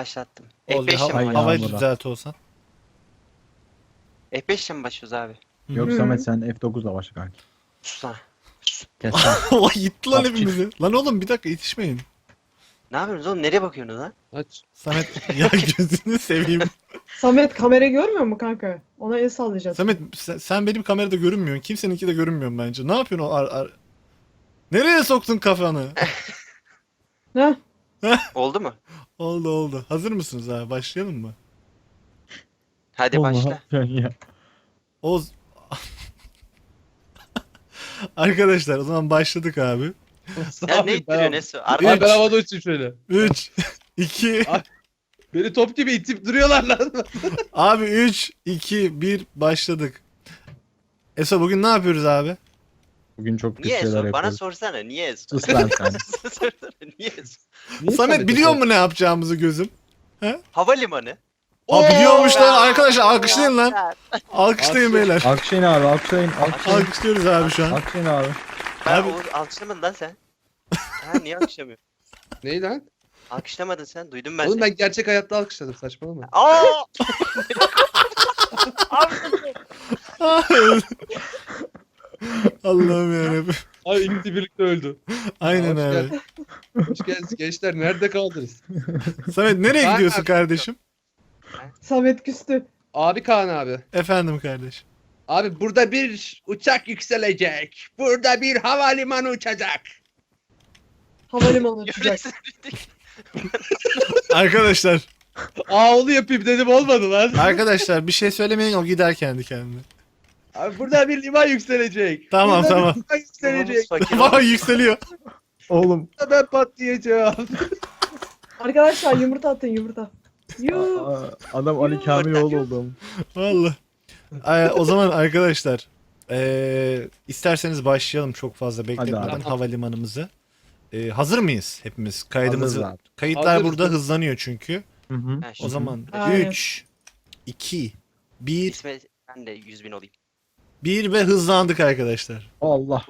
Başlattım. Oldu, F5 ile mi hava, Ay, başlıyoruz? havayı yağmura. düzelt olsan. F5 ile mi başlıyoruz abi? Yok Hı. Samet sen F9'la başla kanki. Sus lan. Kes lan. Vay gitti lan Bak, hepimizi. Lan oğlum bir dakika yetişmeyin. Ne yapıyorsunuz oğlum? Nereye bakıyorsunuz lan? Aç. Samet ya gözünü seveyim. Samet kamera görmüyor mu kanka? Ona el sallayacağız. Samet sen, sen benim kamerada görünmüyorsun. Kimseninki de görünmüyorum bence. Ne yapıyorsun o ar, ar... Nereye soktun kafanı? Ne? Oldu mu? oldu oldu. Hazır mısınız abi? Başlayalım mı? Hadi Oğlum, başla. ya? Oğuz... Arkadaşlar o zaman başladık abi. Ya ne ittiriyor ne su? Arda Abi ben havada uçayım şöyle. 3 2 Beni top gibi itip duruyorlar lan. Abi 3 2 1 başladık. Eso bugün ne yapıyoruz abi? Bugün çok kötü niye şeyler? Bana yapıyoruz. sorsana niye Eso? Sus lan sen. Sorsana niye? Niye Samet biliyor sor- mu ne yapacağımızı gözüm? Havalimanı. Aa biliyormuş lan arkadaşlar alkışlayın lan. Alkışlayın Alkış. beyler. Alkışlayın abi alkışlayın. Alkışlayın. Alkışlıyoruz abi şu an. Alkışlayın abi. Ben Abi- o alkışlamadın lan sen. Ha niye alkışlamıyorsun? Ney lan? Alkışlamadın sen. Duydum ben Oğlum seni. ben gerçek hayatta alkışladım saçmalama. Aa! Allah'ım yarabbim. Ay ikisi birlikte öldü. Aynen Hoş abi. geldin. Hoş geldiniz gençler. Nerede kaldınız? Samet nereye Ben- gidiyorsun kardeşim? Samet küstü. Abi Kaan abi. Efendim kardeşim. Abi burada bir uçak yükselecek. Burada bir havalimanı uçacak. Havalimanı uçacak. Arkadaşlar, Ağlı yapayım dedim olmadı lan. arkadaşlar bir şey söylemeyin o gider kendi kendine. Abi burada bir liman yükselecek. Tamam, Burada tamam. Bir liman yükselecek. Vay yükseliyor. Oğlum. Burada ben patlayacağım. Arkadaşlar yumurta atın yumurta. Yuh. aa, Adam Ali Kamiloğlu oldu. Vallahi. Ay, o zaman arkadaşlar eee, isterseniz başlayalım çok fazla bekletmeden abi. havalimanımızı. Eee, hazır mıyız hepimiz? Kaydımızı. Hazırız abi. Kayıtlar Hazırız. burada hızlanıyor çünkü. Hı hı. O zaman Aynen. 3 2 1 isme ben de 100 bin olayım. 1 ve hızlandık arkadaşlar. Allah.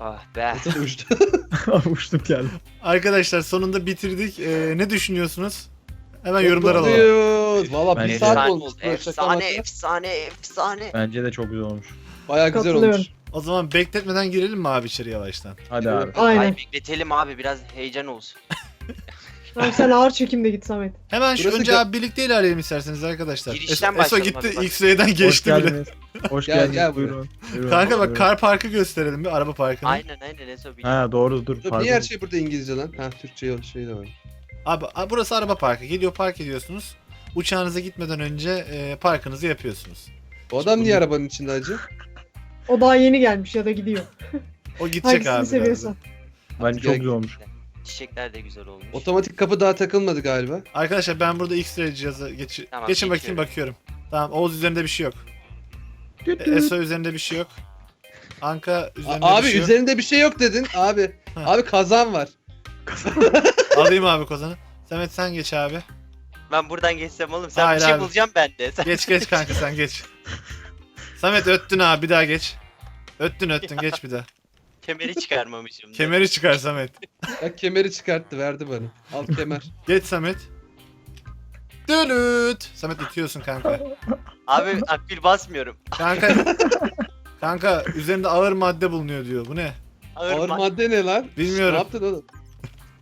Ah be. Uçtu? Uçtum geldim. Arkadaşlar sonunda bitirdik. Ee, ne düşünüyorsunuz? Hemen yorumlar alalım. Mutluyuz. Valla bir Bence saat Efsane olmuş. oldu. Efsane, efsane, efsane. Bence de çok güzel olmuş. Baya güzel Katılıyorum. olmuş. O zaman bekletmeden girelim mi abi içeri yavaştan? Hadi abi. Aynen. Ay bekletelim abi biraz heyecan olsun. Tamam sen ağır çekimde git Samet. Hemen şu Burası önce gö- abi birlikte ilerleyelim isterseniz arkadaşlar. Girişten Eso, Eso başlayalım gitti bak. X-Ray'den Hoş geçti bile. geldiniz. Hoş Gel, geldiniz. gel buyurun. Buyurun. Kanka bak Buyurun. kar parkı gösterelim bir araba parkını. Aynen aynen Eso biliyor. Ha doğru dur. Niye her şey burada İngilizce lan? Ha Türkçe yok şey de var. Abi a- burası araba parkı. Geliyor park ediyorsunuz. Uçağınıza gitmeden önce e, parkınızı yapıyorsunuz. Bu adam niye arabanın içinde acı? O daha yeni gelmiş ya da gidiyor. O gidecek Hangisini abi. seviyorsan. Bence çok olmuş. Çiçekler de güzel olmuş. Otomatik kapı daha takılmadı galiba. Arkadaşlar ben burada X-ray cihazı geç Tamam, geçin bakayım geçiyorum. bakıyorum. Tamam Oğuz üzerinde bir şey yok. E, Eso üzerinde bir şey yok. Anka üzerinde A- abi bir şey yok. üzerinde bir şey yok dedin. Abi. Ha. Abi kazan var. Alayım abi kozanı. Samet sen geç abi. Ben buradan geçsem oğlum sen Hayır bir şey abi. bulacağım ben de. Sen... Geç geç kanka sen geç. Samet öttün abi bir daha geç. Öttün öttün geç bir daha. Kemeri çıkarmamışım. da. Kemeri çıkar Samet. Bak kemeri çıkarttı verdi bana. Al kemer. Geç Samet. Dönüt. Samet itiyorsun kanka. Abi akbil basmıyorum. Kanka. kanka üzerinde ağır madde bulunuyor diyor. Bu ne? Ağır, Ağır ma- madde ne lan? Bilmiyorum. Ne yaptın oğlum?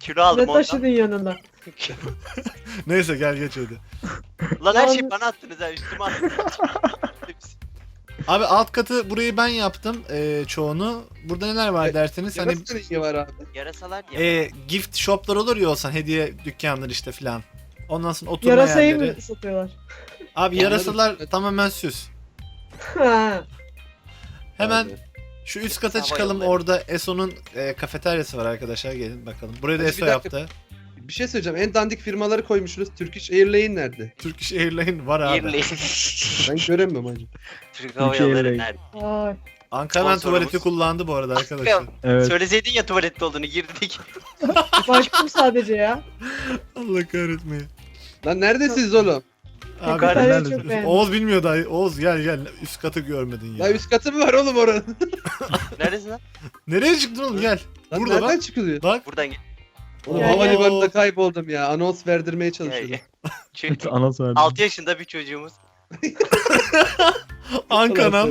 kilo aldım Ne ondan. taşıdın yanında? Neyse gel geç hadi. Lan her şeyi bana attınız ha üstüme attınız. Abi alt katı burayı ben yaptım eee, çoğunu. Burada neler var derseniz hani Yarası rengi var abi. Yarasalar ya. eee, gift shoplar olur ya olsan hediye dükkanları işte filan. Ondan sonra oturma Yarasayı yerleri. mı satıyorlar? Abi yarasalar tamamen süs. Ha. Hemen Abi. şu üst kata Hava çıkalım. yolları. Orada Eso'nun eee, kafeteryası var arkadaşlar. Gelin bakalım. Burayı da Hadi Eso bir dakika. yaptı. Bir şey söyleyeceğim. En dandik firmaları koymuşsunuz. Turkish Airlines nerede? Turkish Airlines var abi. Yerli. Ben göremiyorum hacı. Türk Hava Ülke Yolları nerede? Ay. Ankara Sponsorumuz. tuvaleti kullandı bu arada arkadaşlar. Evet. Söyleseydin ya tuvalette olduğunu girdik. Baktım sadece ya. Allah kahretmeyin. Lan neredesiniz oğlum? Abi, Yukarıda neredesin? çok beğendim. Oğuz bilmiyor daha. Oğuz gel gel. Üst katı görmedin ya. Ya üst katı mı var oğlum oranın? Neredesin lan? Nereye çıktın oğlum gel. Lan Burada nereden bak. çıkılıyor? Bak. Buradan gel. Oğlum Ya, ya. havalimanında kayboldum ya. Anons verdirmeye çalışıyordum. Çünkü Ana verdim. 6 yaşında bir çocuğumuz. Ankanam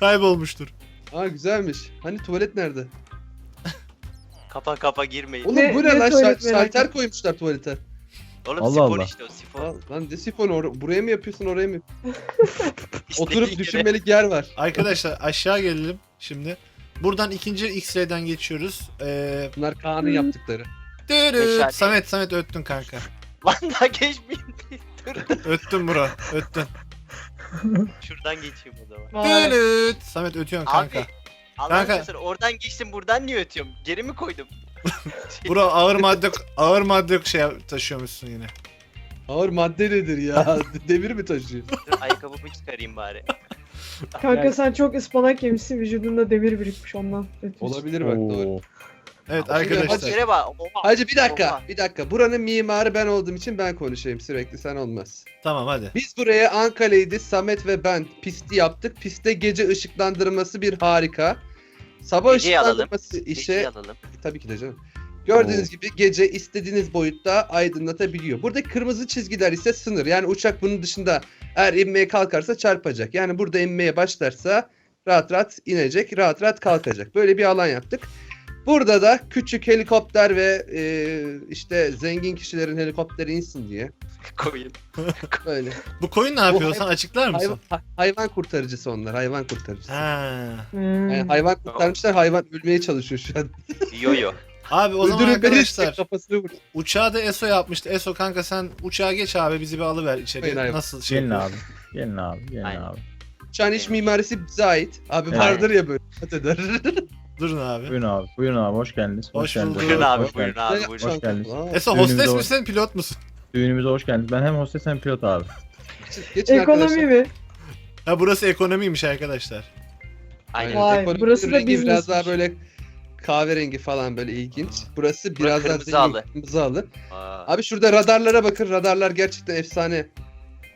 kaybolmuştur. Aa güzelmiş. Hani tuvalet nerede? Kapa kapa girmeyin. Oğlum Ne- bu ne, ne lan? tuvalet Şal- merak şalter ettim. koymuşlar tuvalete. Oğlum Allah sifon Allah. işte o sifon. Aa, lan ne sifonu or- buraya mı yapıyorsun oraya mı? İstediğin Oturup göre- düşünmelik yer var. Arkadaşlar aşağı gelelim şimdi. Buradan ikinci X-ray'den geçiyoruz. Ee, Bunlar Kaan'ın yaptıkları. Dürüt. Meşale. Samet Samet öttün kanka. Lan daha geçmeyin. Dur Öttün bro. Öttün. şuradan geçeyim o zaman. Vay. Dürüt. Samet ötüyorsun kanka. Abi. Kanka. aşkına oradan geçtim buradan niye ötüyorum? Geri mi koydum? Bro ağır madde ağır madde şey taşıyormuşsun yine. Ağır madde nedir ya? Demir mi taşıyor? Dur ayakkabımı çıkarayım bari. Kanka sen çok ıspanak yemişsin vücudunda demir birikmiş ondan. Olabilir bak doğru. Evet Hadi arkadaşlar. yere bak. Oha. Hacı bir dakika, Oha. bir dakika. Buranın mimarı ben olduğum için ben konuşayım sürekli sen olmaz. Tamam hadi. Biz buraya Ankara'ydı, Samet ve ben pisti yaptık. Pistte gece ışıklandırması bir harika. Sabah Geceyi alalım. ışıklandırması işe Peki alalım. tabii ki de canım. Gördüğünüz Oo. gibi gece istediğiniz boyutta aydınlatabiliyor. Buradaki kırmızı çizgiler ise sınır. Yani uçak bunun dışında eğer inmeye kalkarsa çarpacak. Yani burada inmeye başlarsa rahat rahat inecek, rahat rahat kalkacak. Böyle bir alan yaptık. Burada da küçük helikopter ve e, işte zengin kişilerin helikopteri insin diye Koyun. böyle. Bu koyun ne yapıyor? Sen açıklar mısın? Hayvan, ha- hayvan kurtarıcısı onlar, hayvan kurtarıcısı. Ha. Hmm. Yani hayvan kurtarmışlar, hayvan ölmeye çalışıyor şu an. Yo yo. Abi o zaman Öldürün beni arkadaşlar işte, kafasını vur. uçağı da Eso yapmıştı. Eso kanka sen uçağa geç abi bizi bir alıver içeri. Hayır, hayır. Nasıl şey Gelin abi. Gelin abi. Gelin Aynen. abi. Uçağın iç mimarisi bize ait. Abi Evet. vardır ya böyle. Eder. Durun abi. Buyurun abi. Buyurun abi. Hoş geldiniz. Hoş geldiniz. bulduk. Buyurun abi Hoş buyurun geldiniz. abi buyurun. Hoş geldiniz. Düğünümüzde hostes o- misin pilot musun? Düğünümüze hoş geldiniz. Ben hem hostes hem pilot abi. geçin- geçin Ekonomi arkadaşlar. mi? Ha burası ekonomiymiş arkadaşlar. Aynen. Vay, Ekonomi burası da rengi biraz businessmiş. daha böyle kahverengi falan böyle ilginç. Burası biraz daha kırmızı zengin, halı. kırmızı halı. Aa, Abi şurada radarlara bakın. Radarlar gerçekten efsane.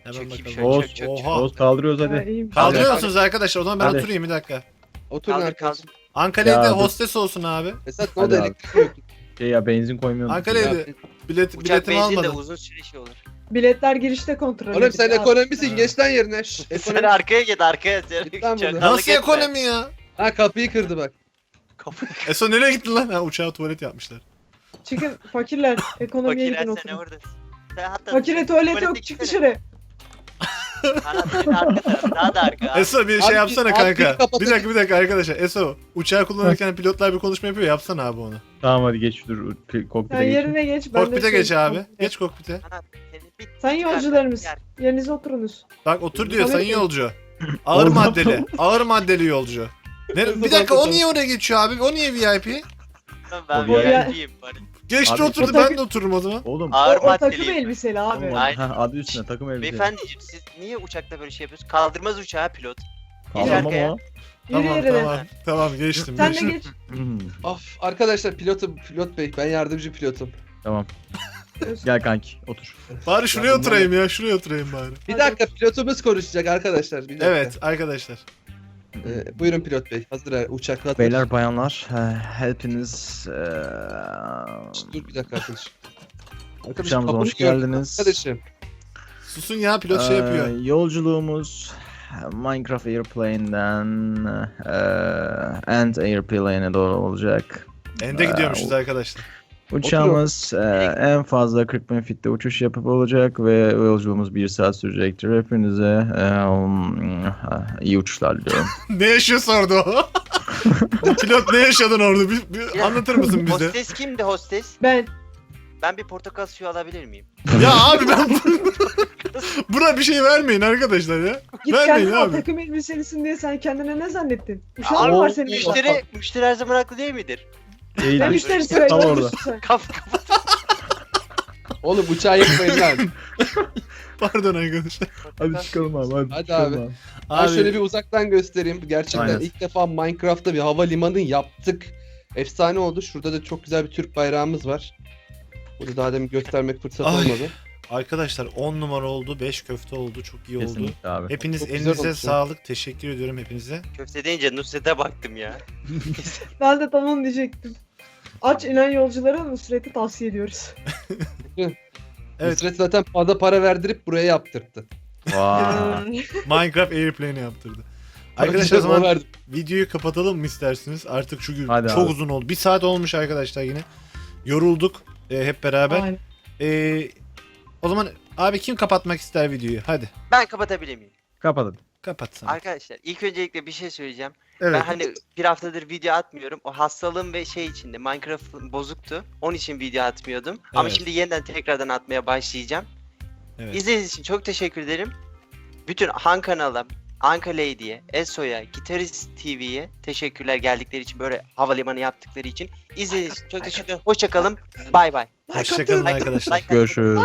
Hemen Çok iyi bir bakalım. şey. Oğuz, çök, çök, Oha. Oğuz kaldırıyoruz Ha, hadi. iyiymiş. Kaldırıyor musunuz arkadaşlar? O zaman ben Hadi. oturayım bir dakika. Oturun Kaldır arkadaşlar. Ankara'ya Ya da dur. hostes olsun abi. Esat ne Hadi oldu abi. elektrik yok. Şey ya benzin koymuyor musun? Ankara'ya da bilet, Uçak biletimi benzin de almadım. uzun süre şey olur. Biletler girişte kontrol Oğlum sen ediliyor. ekonomisin geç lan yerine. Şş, Sen ekonomi. arkaya git arkaya. Git lan buradan. çakallık Nasıl etme. ekonomi ya? Ha kapıyı kırdı bak. Kapı- Eso nereye gittin lan? Ha uçağa tuvalet yapmışlar. Çıkın fakirler ekonomiye Fakirler gidin sen oturun. oradasın. Sen hatta Fakire tuvalet yok tuvalete çık gitsene. dışarı. Arka tarafı daha da arka. abi. Eso bir Abi, şey yapsana abi, kanka. kapat- Bir dakika bir dakika arkadaşlar. Eso uçağı kullanırken pilotlar bir konuşma yapıyor. Yapsana abi onu. Tamam hadi geç dur pi- kokpite Sen geç. yerine geç. ben de Kokpite şey- geç abi. Geç kokpite. Bir- Sayın çıkar, yolcularımız yerinize oturunuz. Bak otur diyor sayın yolcu. Ağır maddeli. Ağır maddeli yolcu. Ne, bir dakika o niye oraya geçiyor abi? O niye VIP? Ben O bir- VIP'yim bari. Geçti Abi, oturdu o ben takı- de otururum o zaman. Oğlum. Ağır o, o takım maddeliyim. elbiseli abi. Oğlum, Aynen. ha, adı üstüne takım elbise. Beyefendiciğim siz niye uçakta böyle şey yapıyorsunuz? Kaldırmaz uçağı pilot. Tamam arkaya. ama. Yürü Tamam yerine. tamam. Tamam geçtim. Sen de geçtim. geç. Hmm, Of arkadaşlar pilotum pilot bey ben yardımcı pilotum. Tamam. Gel kanki otur. Bari şuraya oturayım ya. Şuraya oturayım bari. Bir dakika pilotumuz konuşacak arkadaşlar. Bir dakika. Evet arkadaşlar. Ee, buyurun pilot bey. Hazır ha, uçak hazır. Beyler bayanlar e, hepiniz e, Şşt, Dur bir dakika arkadaş. Arkadaş, uçağımıza kapını hoş geldiniz. Arkadaşım. Susun ya pilot şey Ee, yapıyor. Yolculuğumuz Minecraft Airplane'den e, Ant Airplane'e doğru olacak. Ende gidiyormuşuz arkadaşlar. Uçağımız e, en fazla 40 bin fitte uçuş yapıp olacak ve yolculuğumuz 1 saat sürecektir. Hepinize e, um, iyi uçuşlar diliyorum. ne yaşıyorsa orada o? pilot ne yaşadın orada? Bir, bir anlatır mısın bize? Hostes kimdi hostes? Ben Ben bir portakal suyu alabilir miyim? ya abi ben buna bir şey vermeyin arkadaşlar ya. git Vermeyin kendine abi. takım elbiselisin diye sen kendine ne zannettin? Uşağın Abi, mı var senin? Müşteri, müşteri her zaman haklı değil midir? İyi Ne de- müşterisi Tam orada. Kaf kafa. Oğlum uçağı yıkmayın lan. Pardon arkadaşlar. Hadi çıkalım abi. Hadi, Hadi çıkalım abi. abi. Ben şöyle bir uzaktan göstereyim. Gerçekten Aynen. ilk defa Minecraft'ta bir havalimanı yaptık. Efsane oldu. Şurada da çok güzel bir Türk bayrağımız var. Bunu daha demin göstermek fırsat Ay. olmadı. arkadaşlar 10 numara oldu, 5 köfte oldu. Çok iyi oldu. Kesinlikle abi. Hepiniz Çok güzel elinize olmuş ya. sağlık. Teşekkür ediyorum hepinize. Köfte deyince Nusret'e baktım ya. Ben de tamam diyecektim. Aç inen yolculara Nusret'i tavsiye ediyoruz. Evet. Nusret zaten fazla para verdirip buraya yaptırttı. Vay. Minecraft Airplane yaptırdı. Arkadaşlar o zaman videoyu kapatalım mı istersiniz? Artık çünkü Hadi çok abi. uzun oldu. Bir saat olmuş arkadaşlar yine. Yorulduk e, hep beraber. Aynen. E, o zaman abi kim kapatmak ister videoyu? Hadi Ben kapatabilir miyim? Kapatalım. kapat sen. Arkadaşlar ilk öncelikle bir şey söyleyeceğim. Evet. Ben hani bir haftadır video atmıyorum. O hastalığım ve şey içinde Minecraft bozuktu. Onun için video atmıyordum. Ama Evet. şimdi yeniden tekrardan atmaya başlayacağım. Evet. İzlediğiniz için çok teşekkür ederim. Bütün Han kanala, Anka Lady'ye, Eso'ya, Gitarist TV'ye teşekkürler geldikleri için böyle havalimanı yaptıkları için. İzlediğiniz için çok teşekkür ederim. Hoşçakalın. Bay bay. Hoşçakalın arkadaşlar. Görüşürüz.